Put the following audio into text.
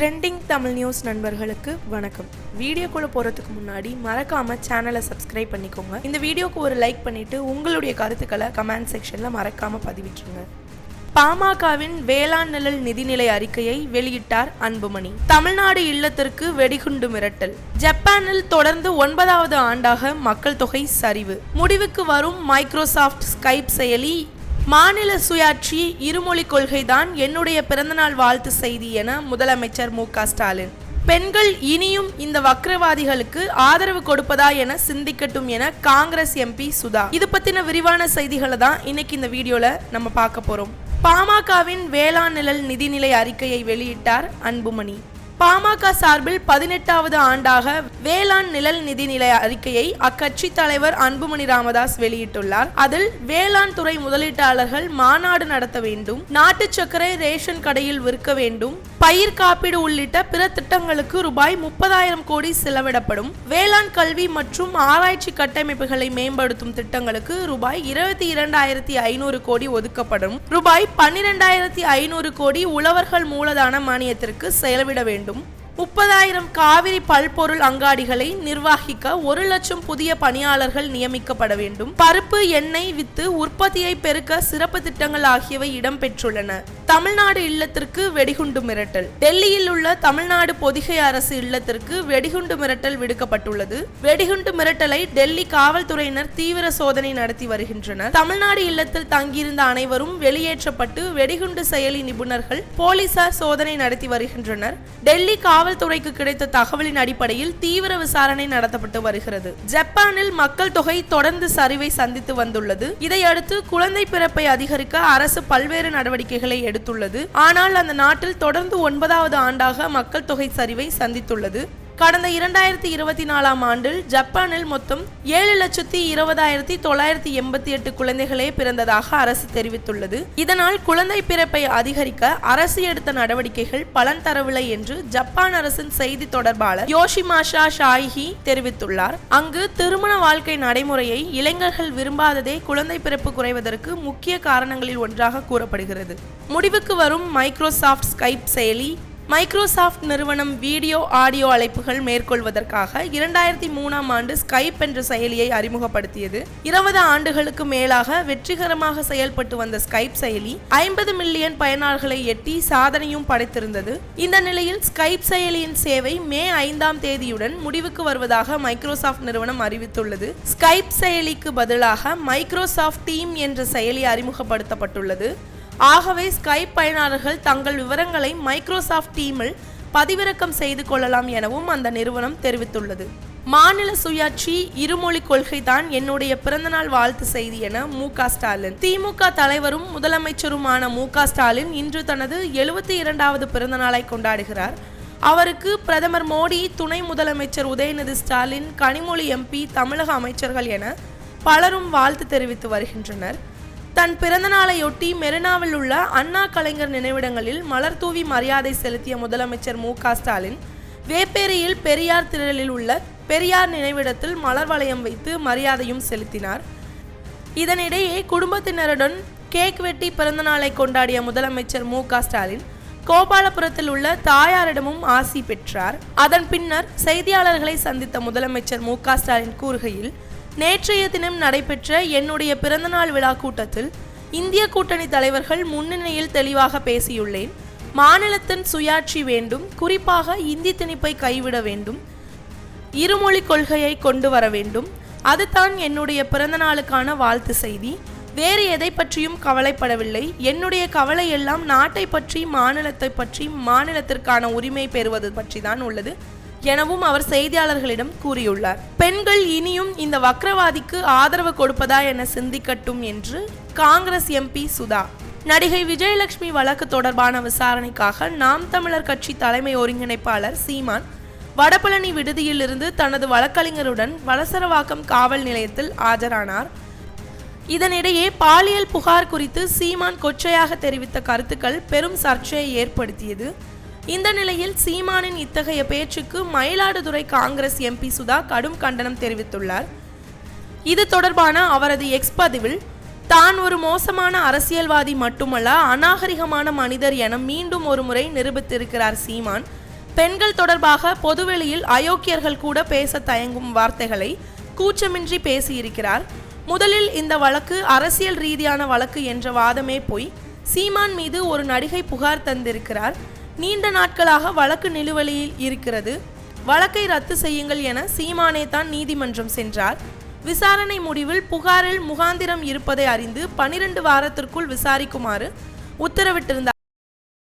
Trending Tamil news நண்பர்களுக்கு வணக்கம். வீடியோக்குள்ள போறதுக்கு முன்னாடி மறக்காம சேனலை சப்ஸ்கிரைப் பண்ணிக்கோங்க. இந்த வீடியோக்கு ஒரு லைக் பண்ணிட்டு உங்களுடைய கருத்துக்களை கமெண்ட் செக்ஷன்ல மறக்காம பதிவிட்டுருங்க. பாமகவின் வேளாண் நிழல் நிதிநிலை அறிக்கையை வெளியிட்டார் அன்புமணி. தமிழ்நாடு இல்லத்திற்கு வெடிகுண்டு மிரட்டல். ஜப்பானில் தொடர்ந்து ஒன்பதாவது ஆண்டாக மக்கள் தொகை சரிவு. முடிவுக்கு வரும் மைக்ரோசாஃப்ட் ஸ்கைப் செயலி மாநில சுயாட்சி இருமொழி கொள்கைதான் என்னுடைய பிறந்தநாள் வாழ்த்து செய்தி என முதலமைச்சர் மு ஸ்டாலின். பெண்கள் இனியும் இந்த வக்ரவாதிகளுக்கு ஆதரவு கொடுப்பதா என சிந்திக்கட்டும் என காங்கிரஸ் எம்பி சுதா. இது பத்தின விரிவான செய்திகளை தான் இன்னைக்கு இந்த வீடியோல நம்ம பார்க்க போறோம். பாமகவின் வேளாண் நிழல் நிதிநிலை அறிக்கையை வெளியிட்டார் அன்புமணி. பாமக சார்பில் பதினெட்டாவது ஆண்டாக வேளாண் நிழல் நிதிநிலை அறிக்கையை அக்கட்சி தலைவர் அன்புமணி ராமதாஸ் வெளியிட்டுள்ளார். அதில் வேளாண் துறை முதலீட்டாளர்கள் மாநாடு நடத்த வேண்டும் நாட்டு சர்க்கரை ரேஷன் கடையில் விற்க வேண்டும் பயிர் காப்பீடு உள்ளிட்ட பிற திட்டங்களுக்கு ரூபாய் முப்பதாயிரம் கோடி செலவிடப்படும் வேளாண் கல்வி மற்றும் ஆராய்ச்சி கட்டமைப்புகளை மேம்படுத்தும் திட்டங்களுக்கு ரூபாய் இருபத்தி இரண்டாயிரத்தி ஐநூறு கோடி ஒதுக்கப்படும் ரூபாய் பன்னிரெண்டாயிரத்தி ஐநூறு கோடி உழவர்கள் மூலதான மானியத்திற்கு செலவிட வேண்டும். முப்பதாயிரம் காவிரி பல்பொருள் அங்காடிகளை நிர்வகிக்க ஒரு லட்சம் புதிய பணியாளர்கள் நியமிக்கப்பட வேண்டும். பருப்பு எண்ணெய் வித்து உற்பத்தியை பெருக்க சிறப்பு திட்டங்கள் ஆகியவை இடம்பெற்றுள்ளன தமிழ்நாடு இல்லத்திற்கு வெடிகுண்டு மிரட்டல். டெல்லியில் உள்ள தமிழ்நாடு பொதிகை அரசு இல்லத்திற்கு வெடிகுண்டு மிரட்டல் விடுக்கப்பட்டுள்ளது. வெடிகுண்டு மிரட்டலை டெல்லி காவல்துறையினர் தீவிர சோதனை நடத்தி வருகின்றனர். தமிழ்நாடு இல்லத்தில் தங்கியிருந்த அனைவரும் வெளியேற்றப்பட்டு வெடிகுண்டு செயலி நிபுணர்கள் போலீசார் சோதனை நடத்தி வருகின்றனர். டெல்லி காவல்துறைக்கு கிடைத்த தகவலின் அடிப்படையில் தீவிர விசாரணை நடத்தப்பட்டு வருகிறது. ஜப்பானில் மக்கள் தொகை தொடர்ந்து சரிவை சந்தித்து வந்துள்ளது. இதையடுத்து குழந்தை பிறப்பை அதிகரிக்க அரசு பல்வேறு நடவடிக்கைகளை எடுத்துள்ளது. ஆனால் அந்த நாட்டில் தொடர்ந்து ஒன்பதாவது ஆண்டாக மக்கள் தொகை சரிவை சந்தித்துள்ளது. கடந்த இரண்டாயிரத்தி இருபத்தி நாலாம் ஆண்டில் ஜப்பானில் மொத்தம் ஏழு லட்சத்தி இருபதாயிரத்தி தொள்ளாயிரத்தி எண்பத்தி எட்டு குழந்தைகளே பிறந்ததாக அரசு தெரிவித்துள்ளது. இதனால் குழந்தை பிறப்பை அதிகரிக்க அரசு எடுத்த நடவடிக்கைகள் பலன் தரவில்லை என்று ஜப்பான் அரசின் செய்தி தொடர்பாளர் யோஷிமாஷா ஷாய்ஹி தெரிவித்துள்ளார். அங்கு திருமண வாழ்க்கை நடைமுறையை இளைஞர்கள் விரும்பாததே குழந்தை பிறப்பு குறைவதற்கு முக்கிய காரணங்களில் ஒன்றாக கூறப்படுகிறது. முடிவுக்கு வரும் மைக்ரோசாஃப்ட் ஸ்கைப் செயலி மைக்ரோசாஃப்ட் நிறுவனம் வீடியோ ஆடியோ அழைப்புகள் மேற்கொள்வதற்காக இரண்டாயிரத்தி மூணாம் ஆண்டு ஸ்கைப் என்ற செயலியை அறிமுகப்படுத்தியது. இருபது ஆண்டுகளுக்கு மேலாக வெற்றிகரமாக செயல்பட்டு வந்த ஸ்கைப் செயலி ஐம்பது மில்லியன் பயனாளர்களை எட்டி சாதனையும் படைத்திருந்தது. இந்த நிலையில் ஸ்கைப் செயலியின் சேவை மே ஐந்தாம் தேதியுடன் முடிவுக்கு வருவதாக மைக்ரோசாஃப்ட் நிறுவனம் அறிவித்துள்ளது. ஸ்கைப் செயலிக்கு பதிலாக மைக்ரோசாஃப்ட் டீம் என்ற செயலி அறிமுகப்படுத்தப்பட்டுள்ளது. ஆகவே ஸ்கைப் பயனாளர்கள் தங்கள் விவரங்களை மைக்ரோசாஃப்ட் டீமில் பதிவிறக்கம் செய்து கொள்ளலாம் எனவும் அந்த நிறுவனம் தெரிவித்துள்ளது. மாநில சுயாட்சி இருமொழி கொள்கை தான் என்னுடைய பிறந்தநாள் வாழ்த்து செய்தி என மு ஸ்டாலின். திமுக தலைவரும் முதலமைச்சருமான மு ஸ்டாலின் இன்று தனது எழுபத்தி இரண்டாவது பிறந்தநாளை கொண்டாடுகிறார். அவருக்கு பிரதமர் மோடி துணை முதலமைச்சர் உதயநிதி ஸ்டாலின் கனிமொழி எம்பி தமிழக அமைச்சர்கள் என பலரும் வாழ்த்து தெரிவித்து வருகின்றனர். தன் பிறந்தநாளையொட்டி மெரினாவில் உள்ள அண்ணா கலைஞர் நினைவிடங்களில் மலர் தூவி மரியாதை செலுத்திய முதலமைச்சர் மு க ஸ்டாலின் வேப்பேரியில் பெரியார் திரளில் உள்ள பெரியார் நினைவிடத்தில் மலர் வளையம் வைத்து மரியாதையும் செலுத்தினார். இதனிடையே குடும்பத்தினருடன் கேக் வெட்டி பிறந்தநாளை கொண்டாடிய முதலமைச்சர் மு க ஸ்டாலின் கோபாலபுரத்தில் உள்ள தாயாரிடமும் ஆசி பெற்றார். அதன் பின்னர் செய்தியாளர்களை சந்தித்த முதலமைச்சர் மு க ஸ்டாலின் கூறுகையில் நேற்றைய தினம் நடைபெற்ற என்னுடைய பிறந்தநாள் விழா கூட்டத்தில் இந்திய கூட்டணி தலைவர்கள் முன்னணியில் தெளிவாக பேசியுள்ளேன். மாநிலத்தின் சுயாட்சி வேண்டும் குறிப்பாக இந்தி திணிப்பை கைவிட வேண்டும் இருமொழி கொள்கையை கொண்டு வர வேண்டும். அதுதான் என்னுடைய பிறந்தநாளுக்கான வாழ்த்து செய்தி. வேறு எதை பற்றியும் கவலைப்படவில்லை. என்னுடைய கவலை எல்லாம் நாட்டை பற்றி மாநிலத்தை பற்றி மாநிலத்திற்கான உரிமை பெறுவது பற்றி தான் உள்ளது. எனவும் அவர் செய்தியாளர்களிடம் கூறியுள்ளார். பெண்கள் இனியும் இந்த வக்ரவாதிக்கு ஆதரவு கொடுப்பதா என சிந்திக்கட்டும் என்று காங்கிரஸ் எம்பி சுதா. நடிகை விஜயலட்சுமி வழக்கு தொடர்பான விசாரணைக்காக நாம் தமிழர் கட்சி தலைமை ஒருங்கிணைப்பாளர் சீமான் வடபழனி விடுதியிலிருந்து தனது வழக்கறிஞருடன் வலசரவாக்கம் காவல் நிலையத்தில் ஆஜரானார். இதனிடையே பாலியல் புகார் குறித்து சீமான் கொச்சையாக தெரிவித்த கருத்துக்கள் பெரும் சர்ச்சையை ஏற்படுத்தியது. இந்த நிலையில் சீமானின் இத்தகைய பேச்சுக்கு மயிலாடுதுறை காங்கிரஸ் எம்பி சுதா கடும் கண்டனம் தெரிவித்துள்ளார். இது தொடர்பான அவரது எக்ஸ் பதிவில் தான் ஒரு மோசமான அரசியல்வாதி மட்டுமல்ல அநாகரிகமான மனிதர் என மீண்டும் ஒரு முறை நிரூபித்திருக்கிறார் சீமான். பெண்கள் தொடர்பாக பொதுவெளியில் அயோக்கியர்கள் கூட பேச தயங்கும் வார்த்தைகளை கூச்சமின்றி பேசியிருக்கிறார். முதலில் இந்த வழக்கு அரசியல் ரீதியான வழக்கு என்ற வாதமே போய் சீமான் மீது ஒரு நடிகை புகார் தந்திருக்கிறார். நீண்ட நாட்களாக வழக்கு நிலுவையில் இருக்கிறது. வழக்கை ரத்து செய்யுங்கள் என சீமானே தான் நீதிமன்றம் சென்றார். விசாரணை முடிவில் புகாரில் முகாந்திரம் இருப்பதை அறிந்து பனிரெண்டு வாரத்திற்குள் விசாரிக்குமாறு உத்தரவிட்டிருந்த